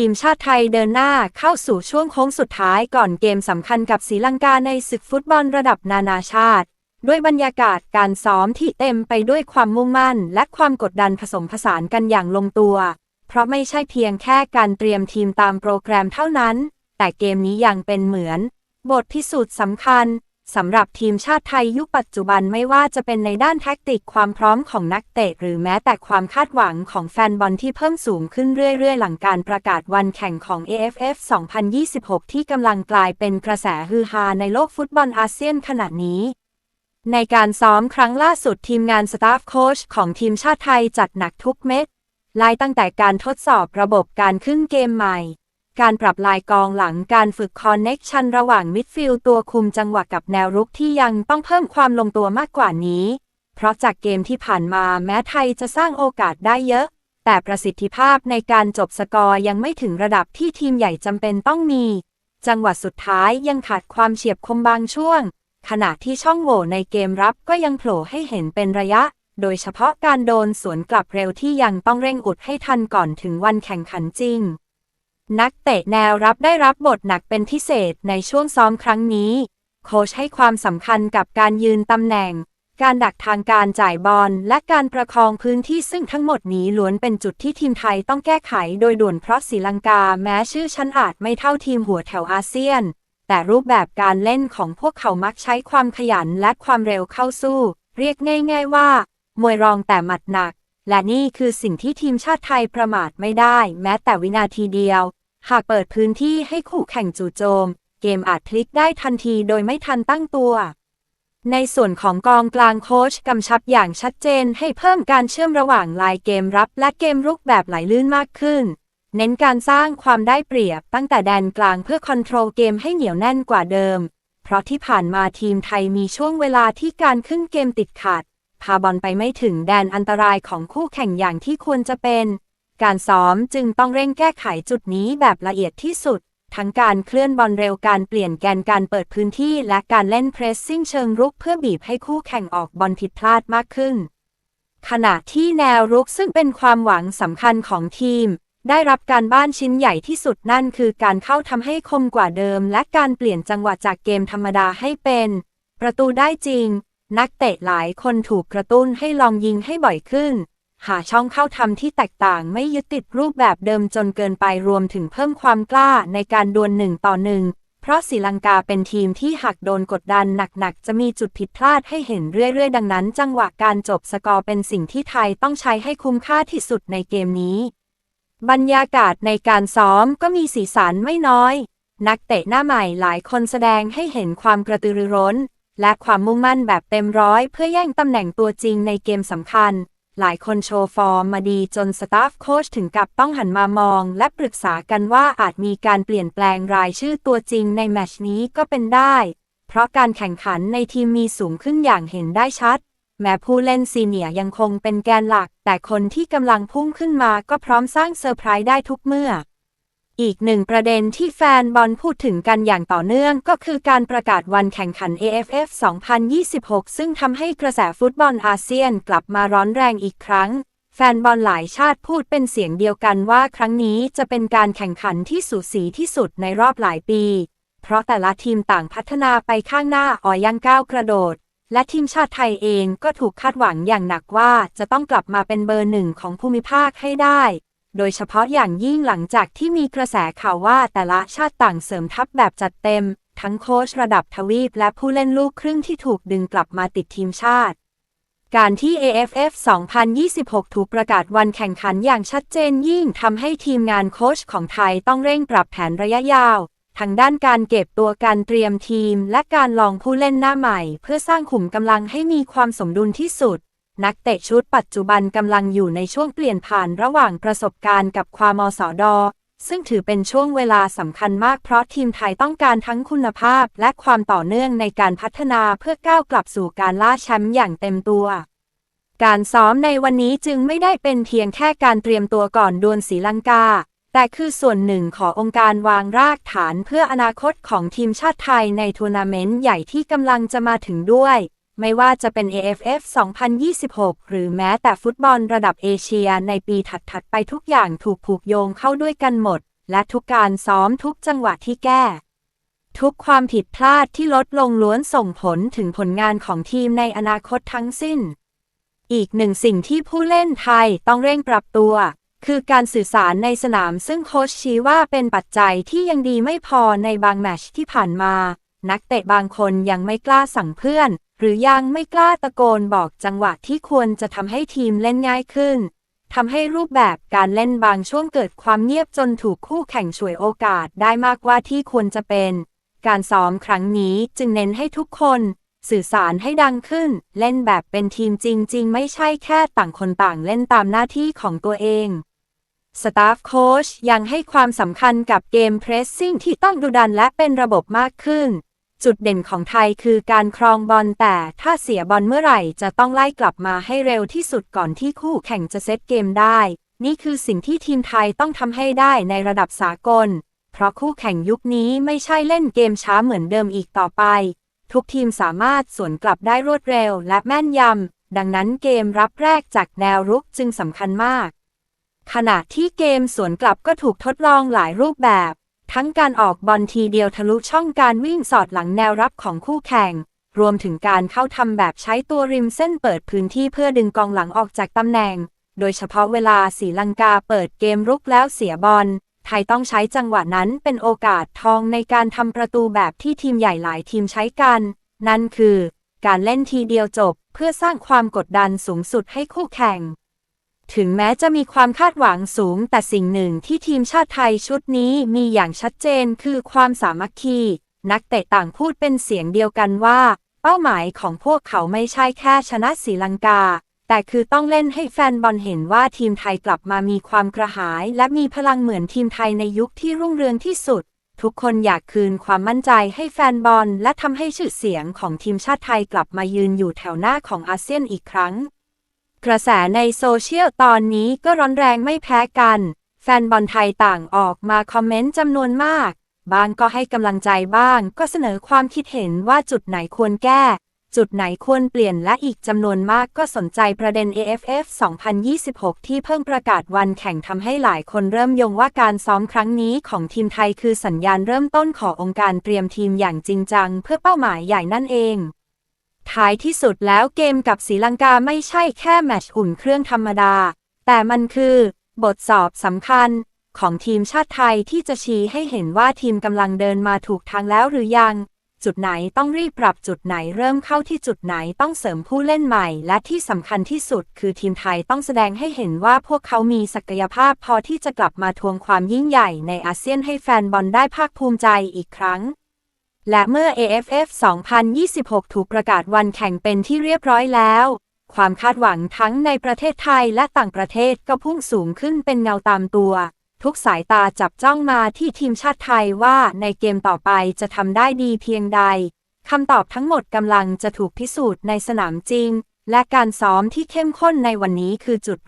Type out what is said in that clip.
ทีมชาติไทยเดินหน้าเข้าสู่ช่วงโค้งสุดท้ายก่อนเกมสำคัญกับศรีลังกาในศึกฟุตบอลระดับนานาชาติ ด้วยบรรยากาศการซ้อมที่เต็มไปด้วยความมุ่งมั่น และความกดดันผสมผสานกันอย่างลงตัว เพราะไม่ใช่เพียงแค่การเตรียมทีมตามโปรแกรมเท่านั้น แต่เกมนี้ยังเป็นเหมือน บทพิสูจน์สำคัญ สำหรับทีมชาติไทยยุคปัจจุบันไม่ว่าจะเป็นในด้านแท็กติกความพร้อมของนักเตะ หรือแม้แต่ความคาดหวังของแฟนบอลที่เพิ่มสูงขึ้นเรื่อย ๆ หลังการประกาศวันแข่งของ AFF 2026 ที่กำลังกลายเป็นกระแสฮือฮาในโลกฟุตบอลอาเซียนขณะนี้ ในการซ้อมครั้งล่าสุดทีมงานสตาฟโค้ชของทีมชาติไทยจัดหนักทุกเม็ดไล่ตั้งแต่การทดสอบระบบการขึ้นเกมใหม่ การปรับลายกองหลังการฝึกคอนเน็กชันระหว่างมิดฟิลด์ตัวคุมจังหวะกับแนวรุกที่ยังต้องเพิ่มความลงตัวมากกว่านี้ เพราะจากเกมที่ผ่านมาแม้ไทยจะสร้างโอกาสได้เยอะ แต่ประสิทธิภาพในการจบสกอร์ยังไม่ถึงระดับที่ทีมใหญ่จำเป็นต้องมี จังหวะสุดท้ายยังขาดความเฉียบคมบางช่วง ขณะที่ช่องโหว่ในเกมรับก็ยังโผล่ให้เห็นเป็นระยะโดยเฉพาะการโดนสวนกลับเร็วที่ยังต้องเร่งอุดให้ทันก่อนถึงวันแข่งขันจริง นักเตะแนวรับได้รับบทหนักเป็นพิเศษในช่วงซ้อมครั้งนี้ โค้ชให้ความสำคัญกับการยืนตำแหน่ง การดักทางการจ่ายบอลและการประคองพื้นที่ซึ่งทั้งหมดนี้ล้วนเป็นจุดที่ทีมไทยต้องแก้ไขโดยด่วนเพราะศรีลังกาแม้ชื่อชั้นอาจไม่เท่าทีมหัวแถวอาเซียน แต่รูปแบบการเล่นของพวกเขามักใช้ความขยันและความเร็วเข้าสู้ เรียกง่าย ๆว่า มวยรองแต่หมัดหนัก และนี่คือสิ่งที่ทีมชาติไทยประมาทไม่ได้ แม้แต่วินาทีเดียว หากเปิดพื้นที่ให้คู่แข่งจู่โจม เกมอาจพลิกได้ทันทีโดยไม่ทันตั้งตัว ในส่วนของกองกลางโค้ชกำชับอย่างชัดเจนให้เพิ่มการเชื่อมระหว่างลายเกมรับและเกมรุกแบบไหลลื่นมากขึ้น เน้นการสร้างความได้เปรียบตั้งแต่แดนกลางเพื่อคอนโทรลเกมให้เหนียวแน่นกว่าเดิม เพราะที่ผ่านมาทีมไทยมีช่วงเวลาที่การขึ้นเกมติดขัด พาบอลไปไม่ถึงแดนอันตรายของคู่แข่งอย่างที่ควรจะเป็น การซ้อมจึงต้องเร่งแก้ไขจุดนี้แบบละเอียดที่สุด ทั้งการเคลื่อนบอลเร็วการเปลี่ยนแกนการเปิดพื้นที่ และการเล่นเพรสซิ่งเชิงรุกเพื่อบีบให้คู่แข่งออกบอลผิดพลาดมากขึ้น ขณะที่แนวรุกซึ่งเป็นความหวังสำคัญของทีม ได้รับการบ้านชิ้นใหญ่ที่สุดนั่นคือการเข้าทำให้คมกว่าเดิม และการเปลี่ยนจังหวะจากเกมธรรมดาให้เป็น ประตูได้จริง นักเตะหลายคนถูกกระตุ้นให้ลองยิงให้บ่อยขึ้น หาช่องเข้าทำที่แตกต่างไม่ยึดติดรูปแบบเดิมจนเกินไปรวมถึงเพิ่มความกล้าในการดวลหนึ่งต่อหนึ่งเพราะศรีลังกาเป็นทีมที่หากโดนกดดันหนักๆ จะมีจุดผิดพลาดให้เห็นเรื่อยๆ ดังนั้น จังหวะการจบสกอร์เป็นสิ่งที่ไทยต้องใช้ให้คุ้มค่าที่สุดในเกมนี้ บรรยากาศในการซ้อมก็มีสีสันไม่น้อย นักเตะหน้าใหม่หลายคนแสดงให้เห็นความกระตือรือร้น และความมุ่งมั่นแบบเต็มร้อยเพื่อแย่งตำแหน่งตัวจริงในเกมสำคัญ หลายคนโชว์ฟอร์มมาดีจนสตาฟโค้ชถึงกับต้องหันมามอง และปรึกษากันว่าอาจมีการเปลี่ยนแปลงรายชื่อตัวจริงในแมตช์นี้ก็เป็นได้ เพราะการแข่งขันในทีมมีสูงขึ้นอย่างเห็นได้ชัด แม้ผู้เล่นซีเนียยังคงเป็นแกนหลัก แต่คนที่กำลังพุ่งขึ้นมาก็พร้อมสร้างเซอร์ไพรส์ได้ทุกเมื่อ อีกหนึ่งประเด็นที่แฟนบอลพูดถึงกันอย่างต่อเนื่องก็คือการประกาศวันแข่งขัน AFF 2026 ซึ่งทำให้กระแสฟุตบอลอาเซียนกลับมาร้อนแรงอีกครั้ง แฟนบอลหลายชาติพูดเป็นเสียงเดียวกันว่าครั้งนี้จะเป็นการแข่งขันที่สูสีที่สุดในรอบหลายปี เพราะแต่ละทีมต่างพัฒนาไปข้างหน้าอ่อยังก้าวกระโดด และทีมชาติไทยเองก็ถูกคาดหวังอย่างหนักว่าจะต้องกลับมาเป็นเบอร์หนึ่งของภูมิภาคให้ได้ โดยเฉพาะอย่างยิ่งหลังจากที่มีกระแสข่าวว่าแต่ละชาติต่างเสริมทัพแบบจัดเต็ม ทั้งโค้ชระดับทวีปและผู้เล่นลูกครึ่งที่ถูกดึงกลับมาติดทีมชาติ การที่ AFF 2026 ถูกประกาศวันแข่งขันอย่างชัดเจนยิ่งทำให้ทีมงานโค้ชของไทยต้องเร่งปรับแผนระยะยาวทั้งด้านการเก็บตัวการเตรียมทีม และการลองผู้เล่นหน้าใหม่ เพื่อสร้างขุมกำลังให้มีความสมดุลที่สุด นักเตะชุดปัจจุบันกำลังอยู่ในช่วงเปลี่ยนผ่านระหว่างประสบการณ์กับความมสดซึ่งถือเป็นช่วงเวลาสำคัญมากเพราะทีมไทยต้องการทั้งคุณภาพและความต่อเนื่องในการพัฒนาเพื่อก้าวกลับสู่การล่าแชมป์อย่างเต็มตัว การซ้อมในวันนี้จึงไม่ได้เป็นเพียงแค่การเตรียมตัวก่อนดวลศรีลังกา แต่คือส่วนหนึ่งขององค์การวางรากฐานเพื่ออนาคตของทีมชาติไทยในทัวร์นาเมนต์ใหญ่ที่กำลังจะมาถึงด้วย ไม่ว่าจะเป็น AFF 2026 หรือแม้แต่ฟุตบอลระดับเอเชียในปีถัดๆ ไปทุกอย่างถูกผูกโยงเข้าด้วยกันหมด และทุกการซ้อมทุกจังหวะที่แก้ ทุกความผิดพลาดที่ลดลงล้วนส่งผลถึงผลงานของทีมในอนาคตทั้งสิ้น อีกหนึ่งสิ่งที่ผู้เล่นไทยต้องเร่งปรับตัว คือการสื่อสารในสนามซึ่งโค้ชชี้ว่าเป็นปัจจัยที่ยังดีไม่พอในบางแมชที่ผ่านมา นักเตะบางคนยังไม่กล้าสั่งเพื่อน หรือยังไม่กล้าตะโกนบอกจังหวะที่ควรจะทำให้ทีมเล่นง่ายขึ้นทำให้รูปแบบการเล่นบางช่วงเกิดความเงียบจนถูกคู่แข่งฉวยโอกาสได้มากกว่าที่ควรจะเป็น การซ้อมครั้งนี้จึงเน้นให้ทุกคน สื่อสารให้ดังขึ้น เล่นแบบเป็นทีมจริง ๆ ไม่ใช่แค่ต่างคนต่างเล่นตามหน้าที่ของตัวเองสตาฟโค้ชยังให้ความสำคัญกับเกมเพรสซิ่งที่ต้องดุดันและเป็นระบบมากขึ้น จุดเด่นของไทยคือการครองบอลแต่ถ้าเสียบอลเมื่อไหร่จะต้องไล่กลับมาให้เร็วที่สุดก่อนที่คู่แข่งจะเซตเกมได้ นี่คือสิ่งที่ทีมไทยต้องทำให้ได้ในระดับสากล เพราะคู่แข่งยุคนี้ไม่ใช่เล่นเกมช้าเหมือนเดิมอีกต่อไป ทุกทีมสามารถสวนกลับได้รวดเร็วและแม่นยำดังนั้นเกมรับแรกจากแนวรุกจึงสำคัญมาก ขณะที่เกมสวนกลับก็ถูกทดลองหลายรูปแบบ ทั้งการออกบอลทีเดียวทะลุช่องการวิ่งสอดหลังแนวรับของคู่แข่ง รวมถึงการเข้าทำแบบใช้ตัวริมเส้นเปิดพื้นที่เพื่อดึงกองหลังออกจากตำแหน่ง โดยเฉพาะเวลาสีลังกาเปิดเกมรุกแล้วเสียบอล ไทยต้องใช้จังหวะนั้นเป็นโอกาสทองในการทำประตูแบบที่ทีมใหญ่หลายทีมใช้กัน นั่นคือ การเล่นทีเดียวจบ เพื่อสร้างความกดดันสูงสุดให้คู่แข่ง ถึงแม้จะมีความคาดหวังสูง แต่สิ่งหนึ่งที่ทีมชาติไทยชุดนี้มีอย่างชัดเจนคือความสามัคคี นักเตะต่างพูดเป็นเสียงเดียวกันว่า เป้าหมายของพวกเขาไม่ใช่แค่ชนะศรีลังกา แต่คือต้องเล่นให้แฟนบอลเห็นว่าทีมไทยกลับมามีความกระหาย และมีพลังเหมือนทีมไทยในยุคที่รุ่งเรืองที่สุด ทุกคนอยากคืนความมั่นใจให้แฟนบอล และทำให้ชื่อเสียงของทีมชาติไทยกลับมายืนอยู่แถวหน้าของอาเซียนอีกครั้ง กระแสในโซเชียลตอนนี้ก็ร้อนแรงไม่แพ้กัน แฟนบอลไทยต่างออกมาคอมเมนต์จำนวนมาก บางก็ให้กำลังใจบ้าง ก็เสนอความคิดเห็นว่าจุดไหนควรแก้ จุดไหนควรเปลี่ยนและอีกจำนวนมากก็สนใจประเด็น AFF 2026 ที่เพิ่งประกาศวันแข่งทำให้หลายคนเริ่มยงว่าการซ้อมครั้งนี้ของทีมไทยคือสัญญาณเริ่มต้นขององค์การเตรียมทีมอย่างจริงจัง เพื่อเป้าหมายใหญ่นั่นเอง ท้ายที่สุดแล้วเกมกับศรีลังกาไม่ใช่แค่แมตช์อุ่นเครื่องธรรมดา แต่มันคือบทสอบสำคัญของทีมชาติไทยที่จะชี้ให้เห็นว่าทีมกำลังเดินมาถูกทางแล้วหรือยัง จุดไหนต้องรีบปรับจุดไหนเริ่มเข้าที่จุดไหนต้องเสริมผู้เล่นใหม่ และที่สำคัญที่สุดคือทีมไทยต้องแสดงให้เห็นว่าพวกเขามีศักยภาพพอที่จะกลับมาทวงความยิ่งใหญ่ในอาเซียนให้แฟนบอลได้ภาคภูมิใจอีกครั้ง และเมื่อ AFF 2026 ถูกประกาศวันแข่งเป็นที่เรียบร้อยแล้ว ความคาดหวังทั้งในประเทศไทยและต่างประเทศก็พุ่งสูงขึ้นเป็นเงาตามตัว ทุกสายตาจับจ้องมาที่ทีมชาติไทยว่าในเกมต่อไปจะทำได้ดีเพียงใดคำตอบทั้งหมดกำลังจะถูกพิสูจน์ในสนามจริง และการซ้อมที่เข้มข้นในวันนี้คือจุด